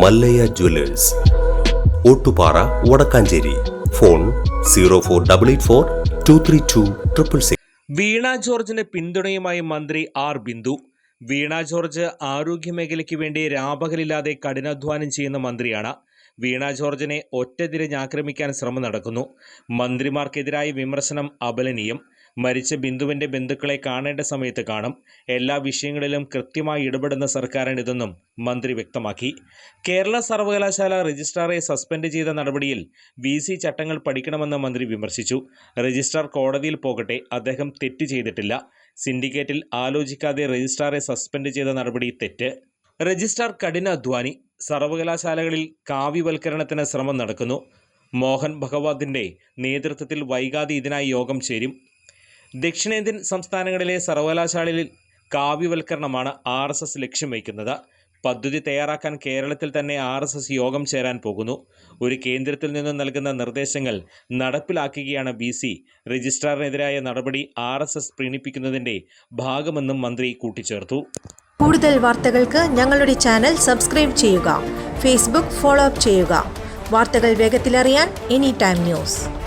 Mallayya jewellers. Ottupara Wadakkanchery. Phone zero four double eight four two three two triple six Veena ജോർജിന് പിന്തുണയുമായി മന്ത്രി R Bindu. Veena George ആരോഗ്യമേഖലയ്ക്ക് വേണ്ടി രാപകലില്ലാതെ കഠിനാധ്വാനം ചെയ്യുന്ന മന്ത്രിയാണ്. വീണ ജോർജിനെ ഒറ്റതിരിഞ്ഞ് ആക്രമിക്കാൻ ശ്രമം നടക്കുന്നു. മന്ത്രിമാർക്കെതിരായ വിമർശനം അപലനീയം. മരിച്ച ബിന്ദുവിന്റെ ബന്ധുക്കളെ കാണേണ്ട സമയത്ത് കാണും. എല്ലാ വിഷയങ്ങളിലും കൃത്യമായി ഇടപെടുന്ന സർക്കാരാണിതെന്നും മന്ത്രി വ്യക്തമാക്കി. കേരള സർവകലാശാല രജിസ്ട്രാറെ സസ്പെൻഡ് ചെയ്ത നടപടിയിൽ വി സി ചട്ടങ്ങൾ പഠിക്കണമെന്ന് മന്ത്രി വിമർശിച്ചു. രജിസ്ട്രാർ കോടതിയിൽ പോകട്ടെ അദ്ദേഹം തെറ്റ് ചെയ്തിട്ടില്ല. സിൻഡിക്കേറ്റിൽ ആലോചിക്കാതെ രജിസ്ട്രാറെ സസ്പെൻഡ് ചെയ്ത നടപടി തെറ്റ്. രജിസ്ട്രാർ കഠിന അധ്വാനി. സർവകലാശാലകളിൽ കാവ്യവൽക്കരണത്തിന് ശ്രമം നടക്കുന്നു. മോഹൻ ഭഗവതിന്റെ നേതൃത്വത്തിൽ വൈകാതെ ഇതിനായി യോഗം ചേരും. ദക്ഷിണേന്ത്യൻ സംസ്ഥാനങ്ങളിലെ സർവകലാശാലയിൽ കാവ്യവൽക്കരണമാണ് ആർ എസ് എസ് ലക്ഷ്യം വയ്ക്കുന്നത്. പദ്ധതി തയ്യാറാക്കാൻ കേരളത്തിൽ തന്നെ ആർ എസ് എസ് യോഗം ചേരാൻ പോകുന്നു. ഒരു കേന്ദ്രത്തിൽ നിന്നും നൽകുന്ന നിർദ്ദേശങ്ങൾ നടപ്പിലാക്കുകയാണ് ബി സി. രജിസ്ട്രാറിനെതിരായ നടപടി ആർ എസ് എസ് പ്രീണിപ്പിക്കുന്നതിന്റെ ഭാഗമെന്നും മന്ത്രി കൂട്ടിച്ചേർത്തു. കൂടുതൽ വാർത്തകൾക്ക് ഞങ്ങളുടെ ചാനൽ സബ്സ്ക്രൈബ് ചെയ്യുക. ഫേസ്ബുക്ക് ഫോളോ അപ്പ് ചെയ്യുക. വാർത്തകൾ വേഗത്തിലറിയാൻ എനി ടൈം ന്യൂസ്.